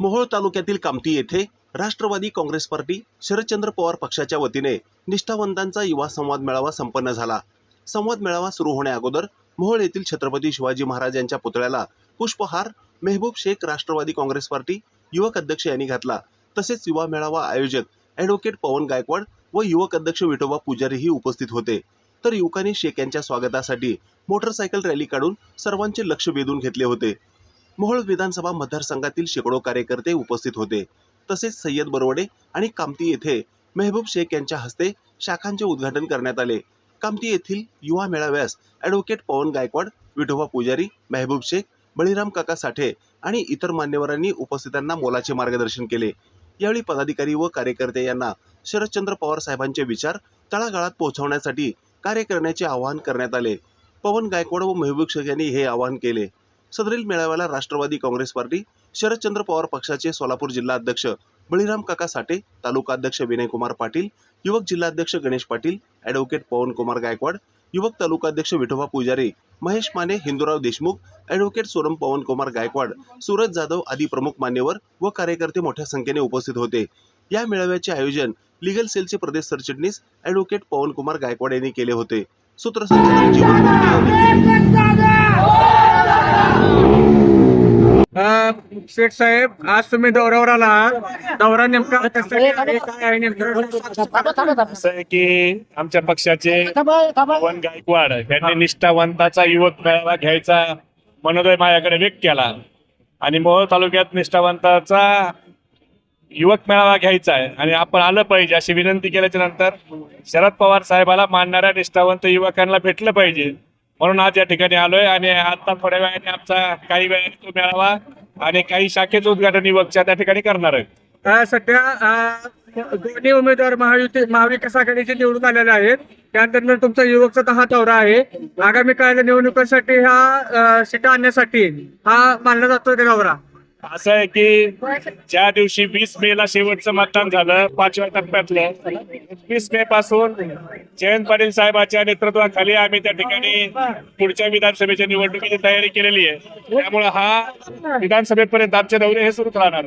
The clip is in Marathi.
मोहोळ तालुक्यातील कामती येथे राष्ट्रवादी काँग्रेस पार्टी शरदचंद्र पवार पक्षाच्या वतीने निष्ठावंतांचा युवा संवाद मेळावा संपन्न झाला. संवाद मेळावा सुरू होण्या अगोदर मोहोळ येथील छत्रपती शिवाजी महाराज यांच्या पुतळ्याला पुष्पहार मेहबूब शेख राष्ट्रवादी काँग्रेस पार्टी युवक अध्यक्ष यांनी घातला. तसेच युवा मेळावा आयोजक ॲडव्होकेट पवन गायकवाड व युवक अध्यक्ष विठोबा पुजारीही उपस्थित होते. तर युवकांनी शेख यांच्या स्वागतासाठी मोटरसायकल रॅली काढून सर्वांचे लक्ष वेधून घेतले होते. मोहोळ विधानसभा मतदारसंघातील शेकडो कार्यकर्ते उपस्थित होते. तसेच सय्यद बरवडे आणि कामती येथे मेहबूब शेख यांच्या हस्ते शाखांचे उद्घाटन करण्यात आले. कामती येथील युवा मेळाव्यास ॲडव्होकेट पवन गायकवाड विठोबा पुजारी मेहबूब शेख बळीराम काका साठे आणि इतर मान्यवरांनी उपस्थितांना मोलाचे मार्गदर्शन केले. यावेळी पदाधिकारी व कार्यकर्ते यांना शरदचंद्र पवार साहेबांचे विचार तळागाळात पोहोचवण्यासाठी कार्य करण्याचे आवाहन करण्यात आले. पवन गायकवाड व मेहबूब शेख यांनी हे आवाहन केले. सदरील मेळाव्याला राष्ट्रवादी काँग्रेस पार्टी शरदचंद्र पवार पक्षाचे सोलापूर जिल्हा अध्यक्ष बळीराम काका साठे तालुका अध्यक्ष विनयकुमार पाटील युवक जिल्हाध्यक्ष गणेश पाटील ॲडव्होकेट पवनकुमार गायकवाड युवक तालुका अध्यक्ष विठोबा पुजारी महेश माने हिंदूराव देशमुख ॲडव्होकेट सोनम पवनकुमार गायकवाड सूरज जाधव आदी प्रमुख मान्यवर व कार्यकर्ते मोठ्या संख्येने उपस्थित होते. या मेळाव्याचे आयोजन लिगल सेलचे प्रदेश सरचिटणीस ॲडव्होकेट पवनकुमार गायकवाड यांनी केले होते. सूत्रसंचालन जीवन मोरे यांनी केले. अ, शेठ साहेब आज तुम्ही दौऱ्यावर आला. दौरा नेमका कशासाठी आहे? काय आहे नेमकं? असं आहे की आमच्या पक्षाचे पवन गायकवाड यांनी निष्ठावंताचा युवक मेळावा घ्यायचा मनोदय माझ्याकडे व्यक्त केला. आणि मोहोळ तालुक्यात निष्ठावंताचा युवक मेळावा घ्यायचा आहे. आणि आपण आलं पाहिजे अशी विनंती केल्याच्यानंतर शरद पवार साहेबाला मानणाऱ्या निष्ठावंत युवकांना भेटलं पाहिजे. म्हणून आज या ठिकाणी आलोय आणि आता थोड्या वेळाने आमचा काही वेळाने तो मेळावा आणि काही शाखेचं उद्घाटन युवकच्या त्या ठिकाणी करणार आहे अ, सध्या अ, दोन्ही उमेदवार महायुती महाविकास आघाडीचे निवडून आलेले आहेत. त्यानंतर तुमचा युवकचा हा दौरा आहे. आगामी काळाच्या निवडणुकीसाठी हा अ, सीटा आणण्यासाठी हा मानला जातो ते दौरा. असं आहे की ज्या दिवशी वीस मे ला शेवटचं मतदान झालं पाचव्या टप्प्यातलं वीस मे पासून जयंत पाटील साहेबांच्या नेतृत्वाखाली आम्ही त्या ठिकाणी पुढच्या विधानसभेच्या निवडणुकीची तयारी केलेली आहे. त्यामुळे हा विधानसभेपर्यंत आमचे दौरे हे सुरूच राहणार.